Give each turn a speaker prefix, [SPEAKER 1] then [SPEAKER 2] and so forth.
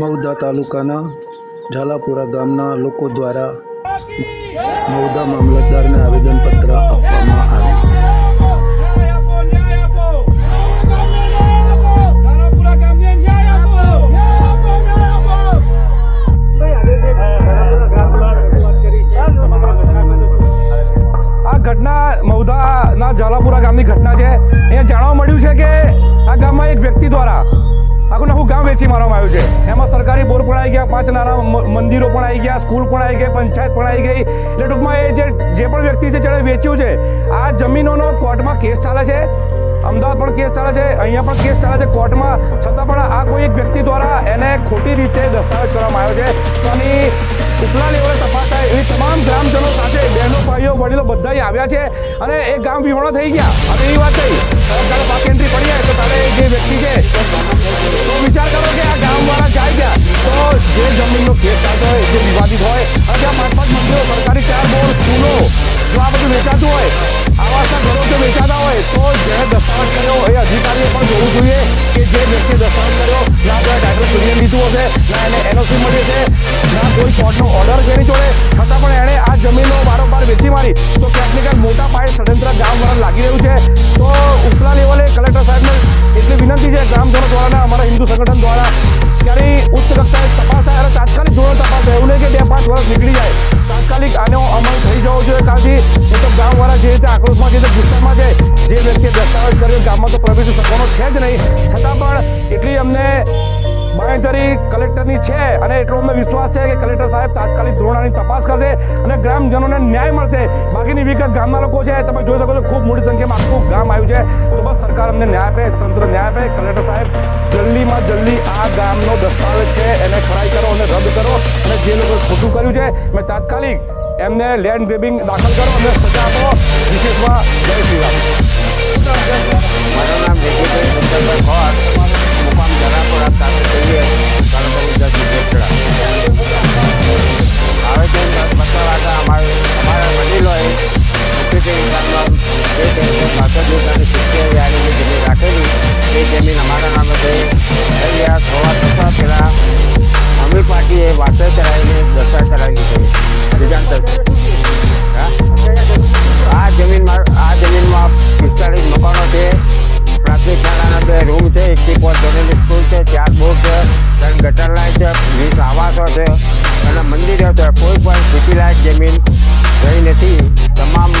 [SPEAKER 1] મહુધા તાલુકાના ઝાલાપુરા ગામના લોકો દ્વારા મૌદા મામલતદારને આવેદનપત્ર આપવામાં આવ્યું.
[SPEAKER 2] ઘટના મૌદાના ઝાલાપુરા ગામની ઘટના છે. અહીંયા જાણવા મળ્યું છે કે આ ગામમાં એક વ્યક્તિ દ્વારા આખું આખું ગામ વેચી મારવામાં આવ્યું છે. એમાં સરકારી બોર પણ આવી ગયા, પાંચ નાના મંદિરો પણ આવી ગયા, સ્કૂલ પણ આવી ગઈ, પંચાયત પણ આવી ગઈ. એટલે ટૂંકમાં એ જે જે પણ વ્યક્તિ છે જેણે વેચ્યું છે, આ જમીનોનો કોર્ટમાં કેસ ચાલે છે. અમદાવાદ પણ કેસ ચાલે છે, અહીંયા પણ કેસ ચાલે છે કોર્ટમાં. છતાં પણ આ કોઈ એક વ્યક્તિ દ્વારા એને ખોટી રીતે દસ્તાવેજ કરવામાં આવ્યો છે. તો આની ઉપલા લેવલે તપાસ થાય. એવી તમામ ગ્રામજનો સાથે બહેનો, ભાઈઓ, વડીલો બધા આવ્યા છે અને એ ગામ વિહોણા થઈ ગયા. હવે એ વાત થઈ. તારે પાક એન્ટ્રી પડી જાય તો તારે જે વ્યક્તિ છે જે જમીનનો કેસ ચાલતો હોય જે વિવાદિત હોય અને ત્યાં પાંચ પાંચ મંદિરો સરકારી ચાર બોર્ડ સ્કૂલો જો આ બધું વેચાતું હોય આવાસના ઘરો જો વેચાતા હોય તો જેણે દસ્તાવેજ કર્યો એ અધિકારીએ પણ જોવું જોઈએ કે જે વ્યક્તિએ દસ્તાવેજ કર્યો ના કોઈ ટાઇટલ ક્લિયર લીધું હશે ના એને એનઓસી મળી છે ના કોઈ કોર્ટનો ઓર્ડર એની જોડે છતાં પણ એણે આ જમીનો વારંવાર વેચી મારી તો ક્યાંક મોટા પાયે ષડયંત્ર ગામ વરણ લાગી રહ્યું છે તો ઉપલા લેવલે કલેક્ટર સાહેબને એટલી વિનંતી છે ગ્રામજનો દ્વારા અમારા હિન્દુ સંગઠન દ્વારા તો જે રીતે આક્રોશમાં છે રીતે ગુસ્સામાં છે. જે વ્યક્તિએ દસ્તાવેજ કર્યો ગામમાં તો પ્રવેશી શકવાનો છે જ નહીં. છતાં પણ એટલી અમને બાંયધરી કલેક્ટરની છે અને એટલો અમને વિશ્વાસ છે કે કલેક્ટર સાહેબ તાત્કાલિક ધોરણાની તપાસ કરશે અને ગ્રામજનોને ન્યાય મળશે. બાકીની વિગત ગામના લોકો છે, તમે જોઈ શકો છો, ખૂબ મોટી સંખ્યામાં આખું ગામ આવ્યું છે. તો બસ સરકાર અમને ન્યાય આપે, તંત્ર ન્યાય આપે. કલેક્ટર સાહેબ, જલ્દીમાં જલ્દી આ ગામનો દસ્તાવેજ છે, એને ખરાઈ કરો અને રદ કરો. અને જે લોકોએ ખોટું કર્યું છે, મેં તાત્કાલિક એમને લેન્ડ ગ્રેબિંગ દાખલ કરો અને સજા આપો. વિશેષમાં જય શ્રી રામ.
[SPEAKER 3] મારું નામ વિજયભાઈ સુંદરભાઈ ખોર મુકામ જલાપુરા તાલુકા કહીએ તાલુકા વિદ્યાપીઠ આવેદન બતાવવા અમારે અમારા વડીલોએ મુખ્યત્વે વિસ્તારમાં જે તે જમીન રાખેલી, એ જમીન અમારા નામે થઈ ગયા થતા પહેલાં અમીર પાર્ટીએ વાર્તા ચલાવીને દર્શા ચલાવી છે. આ જમીનમાં આ જમીનમાં પિસ્તાળીસ મકાનો છે. પ્રાથમિક શાળાના બે રૂમ છે. ચાર બોર્ડ છે. ત્રણ ગટર લાઈન છે. વીસ આવાસો છે. અને મંદિરો છે. કોઈ પણ સિટી લાયક જમીન રહી નથી. તમામ